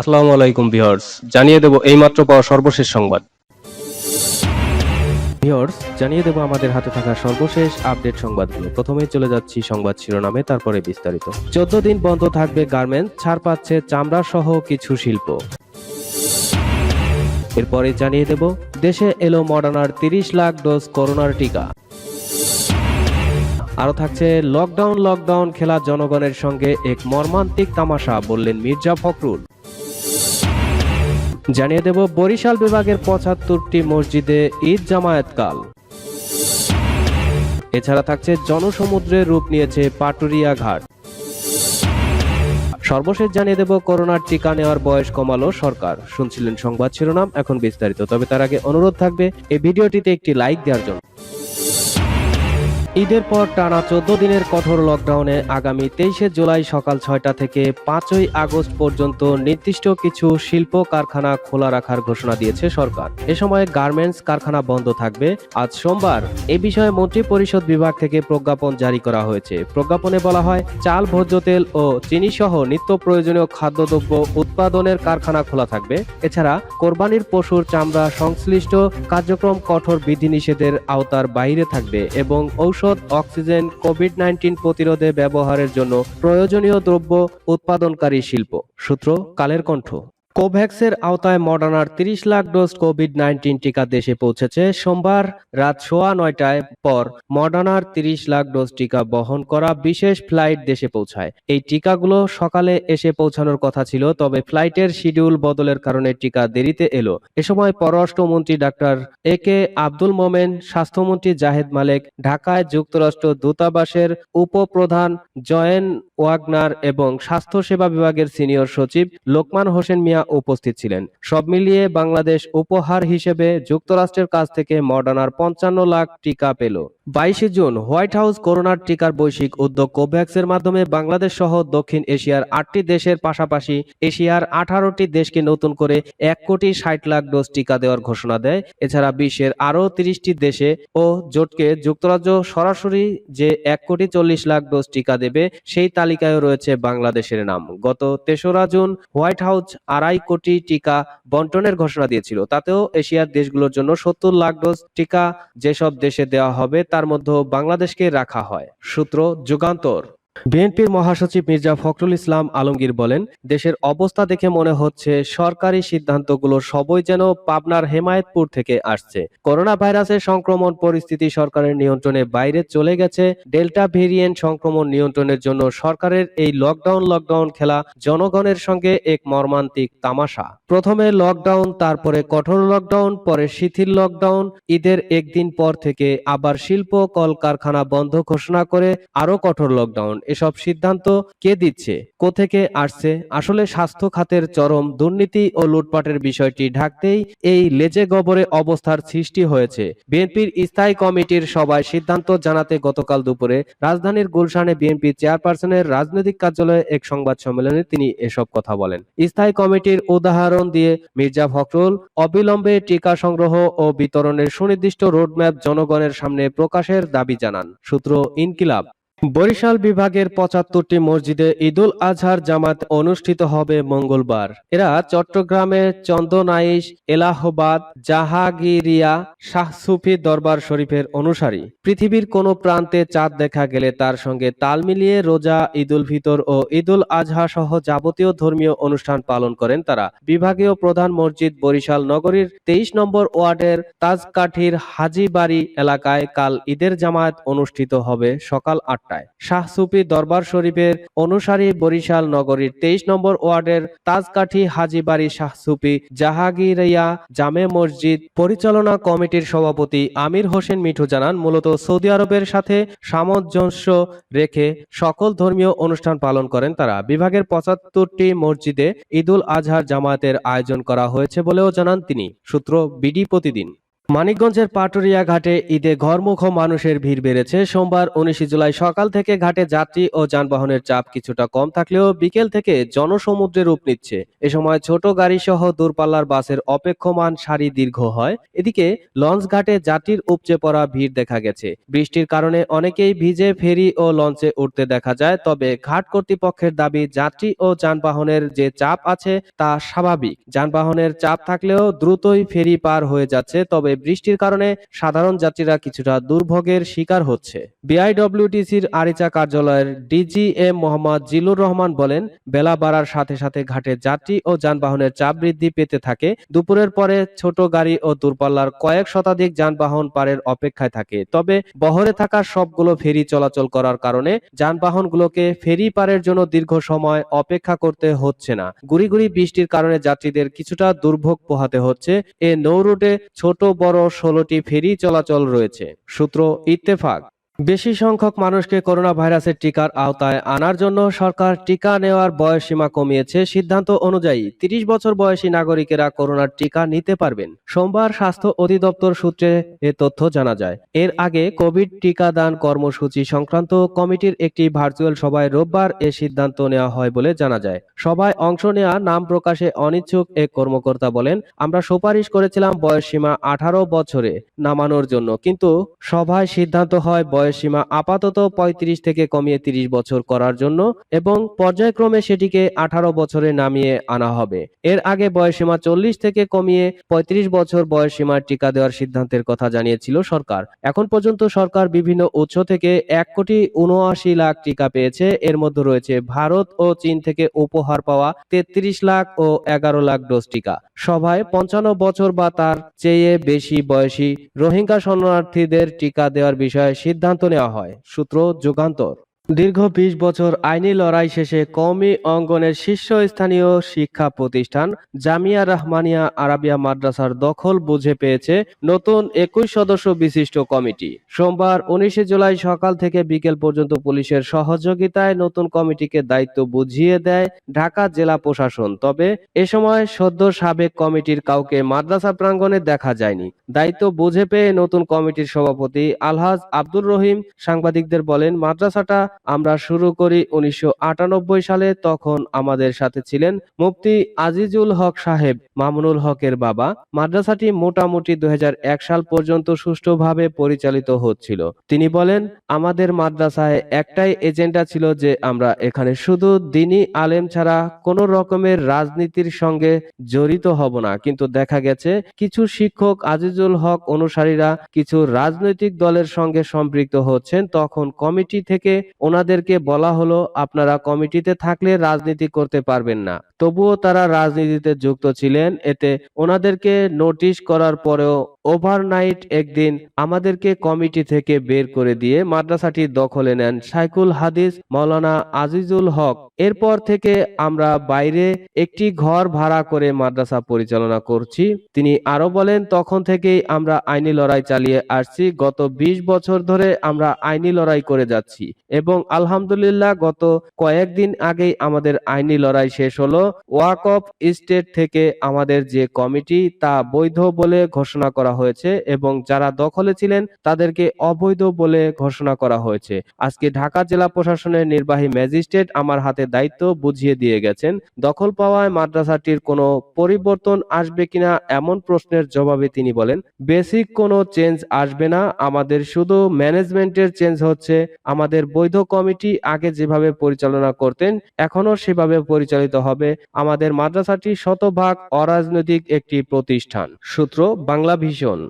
আসসালামু আলাইকুম ভিউয়ার্স, জানিয়ে দেব এইমাত্র পাওয়া সর্বশেষ সংবাদ। ভিউয়ার্স, জানিয়ে দেব আমাদের হাতে থাকা সর্বশেষ আপডেট সংবাদগুলো। প্রথমে চলে যাচ্ছি সংবাদ শিরোনামে, তারপরে বিস্তারিত। চোদ্দ দিন বন্ধ থাকবে গার্মেন্টস, ছাড় পাচ্ছে চামড়া সহ কিছু শিল্প। এরপরে জানিয়ে দেব, দেশে এলো মডার্নার তিরিশ লাখ ডোজ করোনার টিকা। আরও থাকছে লকডাউন লকডাউন খেলা জনগণের সঙ্গে এক মর্মান্তিক তামাশা, বললেন মির্জা ফখরুল। জানিয়ে দেব বরিশাল বিভাগের পঁচাত্তরটি মসজিদে ঈদ জামায়াতকাল। এছাড়া থাকছে জনসমুদ্রের রূপ নিয়েছে পাটুরিয়া ঘাট। সর্বশেষ জানিয়ে দেব করোনার টিকা নেওয়ার বয়স কমালো সরকার। শুনছিলেন সংবাদ শিরোনাম, এখন বিস্তারিত। তবে তার আগে অনুরোধ থাকবে, এই ভিডিওটিতে একটি লাইক দেওয়ার জন্য। ঈদের পর টানা চোদ্দ দিনের কঠোর লকডাউনে আগামী তেইশে জুলাই সকাল ছয়টা থেকে পাঁচই আগস্ট পর্যন্ত নির্দিষ্ট কিছু শিল্প কারখানা খোলা রাখার ঘোষণা দিয়েছে সরকার। এ সময় গার্মেন্টস কারখানা বন্ধ থাকবে। আজ সোমবার এ বিষয়ে মন্ত্রী পরিষদ বিভাগ থেকে প্রজ্ঞাপন জারি করা হয়েছে। প্রজ্ঞাপনে বলা হয়, চাল, ভোজ্য তেল ও চিনি সহ নিত্য প্রয়োজনীয় খাদ্যদ্রব্য উৎপাদনের কারখানা খোলা থাকবে। এছাড়া কোরবানির পশুর চামড়া সংশ্লিষ্ট কার্যক্রম কঠোর বিধিনিষেধের আওতার বাইরে থাকবে এবং ঔষধ অক্সিজেন কোভিড নাইন্টিন প্রতিরোধে ব্যবহারের জন্য প্রয়োজনীয় দ্রব্য উৎপাদনকারী শিল্প। সূত্র কালের কণ্ঠ। কোভ্যাক্সের আওতায় মডার্নার তিরিশ লাখ ডোজ কোভিড নাইন্টিন টিকা দেশে পৌঁছেছে। সোমবার রাত সোয়া নয়টায় পর মডার্নার তিরিশ লাখ ডোজ টিকা বহন করা বিশেষ ফ্লাইট দেশে পৌঁছায়। এই টিকাগুলো সকালে এসে পৌঁছানোর কথা ছিল, তবে ফ্লাইটের শিডিউল বদলের কারণে টিকা দেরিতে এলো। এ সময় পররাষ্ট্রমন্ত্রী ডাক্তার এ কে আব্দুল মোমেন, স্বাস্থ্যমন্ত্রী জাহেদ মালেক, ঢাকায় যুক্তরাষ্ট্র দূতাবাসের উপপ্রধান জয়েন ওয়াগনার এবং স্বাস্থ্যসেবা বিভাগের সিনিয়র সচিব লোকমান হোসেন মিয়া উপস্থিত ছিলেন। সব মিলিয়ে বাংলাদেশ উপহার হিসেবে যুক্তরাষ্ট্রের কাছ থেকে মডার্নার পঞ্চান্ন লাখ টিকা পেল। বাইশে জুন হোয়াইট হাউস করোনার টিকার বৈশ্বিক উদ্যোগ কোভ্যাক্সের মাধ্যমে বাংলাদেশ সহ দক্ষিণ এশিয়ার আটটি দেশের পাশাপাশি এশিয়ার আঠারোটি দেশকে নতুন করে এক কোটি ষাট লাখ ডোজ টিকা দেওয়ার ঘোষণা দেয়। এছাড়া বিশ্বের আরও তিরিশটি দেশে ও জোটকে যুক্তরাজ্য সরাসরি যে এক কোটি চল্লিশ লাখ ডোজ টিকা দেবে, সেই তালিকায় রয়েছে বাংলাদেশের নাম। গত তেসরা জুন হোয়াইট হাউস আড়াই কোটি টিকা বন্টনের ঘোষণা দিয়েছিল। তাতেও এশিয়ার দেশগুলোর জন্য সত্তর লাখ ডোজ টিকা যেসব দেশে দেওয়া হবে, তার মধ্যে বাংলাদেশকে রাখা হয়। সূত্র যুগান্তর। বিএনপির মহাসচিব মির্জা ফখরুল ইসলাম আলমগীর বলেন, দেশের অবস্থা দেখে মনে হচ্ছে সরকারি সিদ্ধান্তগুলো সবই যেন পাবনার হেমায়েতপুর থেকে আসছে। করোনা ভাইরাসের সংক্রমণ পরিস্থিতি সরকারের নিয়ন্ত্রণে বাইরে চলে গেছে। ডেল্টা ভেরিয়েন্ট সংক্রমণ নিয়ন্ত্রণের জন্য সরকারের এই লকডাউন লকডাউন খেলা জনগণের সঙ্গে এক মর্মান্তিক তামাশা। প্রথমে লকডাউন, তারপরে কঠোর লকডাউন, পরে শিথিল লকডাউন, ঈদের একদিন পর থেকে আবার শিল্প কলকারখানা বন্ধ ঘোষণা করে আরও কঠোর লকডাউন। এসব সিদ্ধান্ত কে দিচ্ছে, কোথেকে আসছে, আসলে স্বাস্থ্য খাতের চরম দুর্নীতি ও লুটপাটের বিষয়টি ঢাকতেই এই লেজে গবরে অবস্থার সৃষ্টি হয়েছে। বিএনপির স্থায়ী কমিটির সভায় সিদ্ধান্ত জানাতে গতকাল দুপুরে রাজধানীর গুলশানে বিএনপি চেয়ারপারসনের রাজনৈতিক কার্যালয়ে এক সংবাদ সম্মেলনে তিনি এসব কথা বলেন। স্থায়ী কমিটির উদাহরণ দিয়ে মির্জা ফখরুল, অবিলম্বে টিকা সংগ্রহ ও বিতরণের সুনির্দিষ্ট রোডম্যাপ জনগণের সামনে প্রকাশের দাবি জানান। সূত্র ইনকিলাব। বরিশাল বিভাগের পঁচাত্তরটি মসজিদে ঈদুল আজহার জামাত অনুষ্ঠিত হবে মঙ্গলবার। এরা চট্টগ্রামে চন্দনাইশ, এলাহাবাদ, জাহাগিরিয়া, শাহ দরবার শরীফের অনুসারী। পৃথিবীর কোনো প্রান্তে চাঁদ দেখা গেলে তার সঙ্গে তাল মিলিয়ে রোজা, ঈদুল ফিতর ও ঈদুল আজহা সহ যাবতীয় ধর্মীয় অনুষ্ঠান পালন করেন তারা। বিভাগীয় প্রধান মসজিদ বরিশাল নগরীর তেইশ নম্বর ওয়ার্ডের তাজকাঠির হাজিবাড়ি এলাকায় কাল ঈদের জামায়াত অনুষ্ঠিত হবে সকাল আটটায় শাহ সুফি দরবার শরীফের অনুসারী বরিশাল নগরীর তেইশ নম্বর ওয়ার্ডের তাজকাঠি হাজিবাড়ি শাহ সুফি জাহাগিরিয়া জামে মসজিদ পরিচালনা কমিটির সভাপতি আমির হোসেন মিঠু জানান, মূলত সৌদি আরবের সাথে সামঞ্জস্য রেখে সকল ধর্মীয় অনুষ্ঠান পালন করেন তারা। বিভাগের পঁচাত্তরটি মসজিদে ঈদুল আজহার জামায়াতের আয়োজন করা হয়েছে বলেও জানান তিনি। সূত্র বিডি প্রতিদিন। মানিকগঞ্জের পাটুরিয়া ঘাটে ঈদে ঘরমুখ মানুষের ভিড় বেড়েছে। সোমবার উনিশে জুলাই সকাল থেকে ঘাটে যাত্রী ও যানবাহনের চাপ কিছুটা কম থাকলেও বিকেল থেকে জনসমুদ্রে রূপ নিচ্ছে। এ সময় ছোট গাড়ি সহ দূরপাল্লার বাসের অপেক্ষমান সারি দীর্ঘ হয়। এদিকে লঞ্চ ঘাটে যাত্রীর উপচে পড়া ভিড় দেখা গেছে। বৃষ্টির কারণে অনেকেই ভিজে ফেরি ও লঞ্চে উঠতে দেখা যায়, তবে ঘাট কর্তৃপক্ষের দাবি, যাত্রী ও যানবাহনের যে চাপ আছে তা স্বাভাবিক। যানবাহনের চাপ থাকলেও দ্রুতই ফেরি পার হয়ে যাচ্ছে, তবে বৃষ্টির কারণে সাধারণ যাত্রীরা কিছুটা দুর্ভোগের শিকার হচ্ছে। বিআইডব্লিউটিসির আরিচা কার্যালয়ের ডিজিএম মোহাম্মদ জিলুর রহমান বলেন, বেলা বাড়ার সাথে সাথে ঘাটে যাত্রী ও যানবাহনের চাপ বৃদ্ধি পেতে থাকে। দুপুরের পরে ছোট গাড়ি ও দূরপাল্লার কয়েক শতাধিক যানবাহন পারের অপেক্ষায় থাকে। তবে বহরে থাকা সবগুলো ফেরি চলাচল করার কারণে যানবাহনগুলোকে ফেরি পারের জন্য দীর্ঘ সময় অপেক্ষা করতে হচ্ছে না। গুড়ি গুড়ি বৃষ্টির কারণে যাত্রীদের কিছুটা দুর্ভোগ পোহাতে হচ্ছে। এ নৌরুটে ছোট বড় ষোলোটি ফেরি চলাচল রয়েছে। সূত্র ইত্তেফাক। বেশি সংখ্যক মানুষকে করোনা ভাইরাসের টিকার আওতায় আনার জন্য সরকার টিকা নেওয়ার বয়স সীমা কমিয়েছে। সিদ্ধান্ত অনুযায়ী তিরিশ বছর বয়সী নাগরিকেরা করোনার টিকা নিতে পারবেন। সোমবার স্বাস্থ্য অধিদপ্তর সূত্রে এ তথ্য জানা যায়। এর আগে কোভিড টিকাদান কর্মসূচি সংক্রান্ত কমিটির একটি ভার্চুয়াল সভায় রোববার এ সিদ্ধান্ত নেওয়া হয় বলে জানা যায়। সভায় অংশ নেওয়া নাম প্রকাশে অনিচ্ছুক এক কর্মকর্তা বলেন, আমরা সুপারিশ করেছিলাম বয়স সীমা আঠারো বছরে নামানোর জন্য, কিন্তু সভায় সিদ্ধান্ত হয় বয়সসীমা আপাতত ৩৫ থেকে কমিয়ে ৩০ বছর করার জন্য এবং পর্যায়ক্রমে সেটিকে আঠারো বছরে নামিয়ে আনা হবে। এর আগে বয়সসীমা চল্লিশ থেকে কমিয়ে ৩৫ বছর বয়সসীমার টিকা দেওয়ার সিদ্ধান্তের কথা জানিয়েছিল সরকার। এখন পর্যন্ত সরকার বিভিন্ন উৎস থেকে এক কোটি উনআশি লাখ টিকা পেয়েছে। এর মধ্যে রয়েছে ভারত ও চীন থেকে উপহার পাওয়া তেত্রিশ লাখ ও এগারো লাখ ডোজ টিকা। সভায় পঞ্চান্ন বছর বা তার চেয়ে বেশি বয়সী রোহিঙ্গা শরণার্থীদের টিকা দেওয়ার বিষয়ে সিদ্ধান্ত নেওয়া হয়। সূত্র যুগান্তর। দীর্ঘ বিশ বছর আইনি লড়াই শেষে কওমি অঙ্গনের শীর্ষস্থানীয় শিক্ষা প্রতিষ্ঠান জামিয়া রহমানিয়া আরাবিয়া মাদ্রাসার দখল বুঝে পেয়েছে নতুন একুশ সদস্য বিশিষ্ট কমিটি। সোমবার উনিশে জুলাই সকাল থেকে বিকেল পর্যন্ত পুলিশের সহযোগিতায় নতুন কমিটিকে দায়িত্ব বুঝিয়ে দেয় ঢাকা জেলা প্রশাসন। তবে এ সময় সদ্য সাবেক কমিটির কাউকে মাদ্রাসা প্রাঙ্গণে দেখা যায়নি। দায়িত্ব বুঝে পেয়ে নতুন কমিটির সভাপতি আলহাজ আব্দুর রহিম সাংবাদিকদের বলেন, মাদ্রাসাটা আমরা শুরু করি উনিশশো আটানব্বই সালে তখন আমাদের সাথে ছিলেন মুফতি আজিজুল হক সাহেব, মামুনুল হকের বাবা। মাদ্রাসাটি মোটামুটি দুই হাজার এক সাল পর্যন্ত সুষ্ঠুভাবে পরিচালিত হচ্ছিল। তিনি বলেন, আমাদের মাদ্রাসায় একটাই এজেন্ডা ছিল যে আমরা এখানে শুধু দিনী আলেম ছাড়া কোনো রকমের রাজনীতির সঙ্গে জড়িত হব না। কিন্তু দেখা গেছে, কিছু শিক্ষক আজিজুল হক অনুসারীরা কিছু রাজনৈতিক দলের সঙ্গে সম্পৃক্ত হচ্ছেন। তখন কমিটি থেকে ওনাদেরকে বলা হলো, আপনারা কমিটিতে থাকলে রাজনীতি করতে পারবেন না। তবুও তারা রাজনীতিতে যুক্ত ছিলেন, এতে ওনাদেরকে নোটিশ করার পরেও ওভারনাইট একদিন আমাদেরকে কমিটি থেকে বের করে দিয়ে মাদ্রাসাটি দখলে নেন সাইকুল হাদিস মাওলানা আজিজুল হক। এরপর থেকে আমরা বাইরে একটি ঘর ভাড়া করে মাদ্রাসা পরিচালনা করছি। তিনি আরও বলেন, তখন থেকেই আমরা আইনি লড়াই চালিয়ে আসছি। গত ২০ বছর ধরে আমরা আইনি লড়াই করে যাচ্ছি এবং আলহামদুলিল্লাহ গত কয়েকদিন আগেই আমাদের আইনি লড়াই শেষ হলো। ওয়াক অফ স্টেট থেকে আমাদের যে কমিটি তা বৈধ বলে ঘোষণা করা হয়েছে এবং যারা দখলে ছিলেন তাদেরকে অবৈধ বলে ঘোষণা করা হয়েছে। আজকে ঢাকা জেলা প্রশাসনের নির্বাহী ম্যাজিস্ট্রেট আমার হাতে দায়িত্ব বুঝিয়ে দিয়ে গেছেন, দখল পাওয়ায় মাদ্রাসাটির কোনো পরিবর্তন আসবে কিনা এমন প্রশ্নের জবাবে তিনি বলেন, বেসিক কোনো চেঞ্জ আসবে না, আমাদের শুধু ম্যানেজমেন্টের চেঞ্জ হচ্ছে, আমাদের বৈধ কমিটি আগে যেভাবে পরিচালনা করতেন এখনও সেভাবে পরিচালিত হবে, আমাদের মাদ্রাসাটি শতভাগ অরাজনৈতিক একটি প্রতিষ্ঠান। সূত্র বাংলা ভীষণ।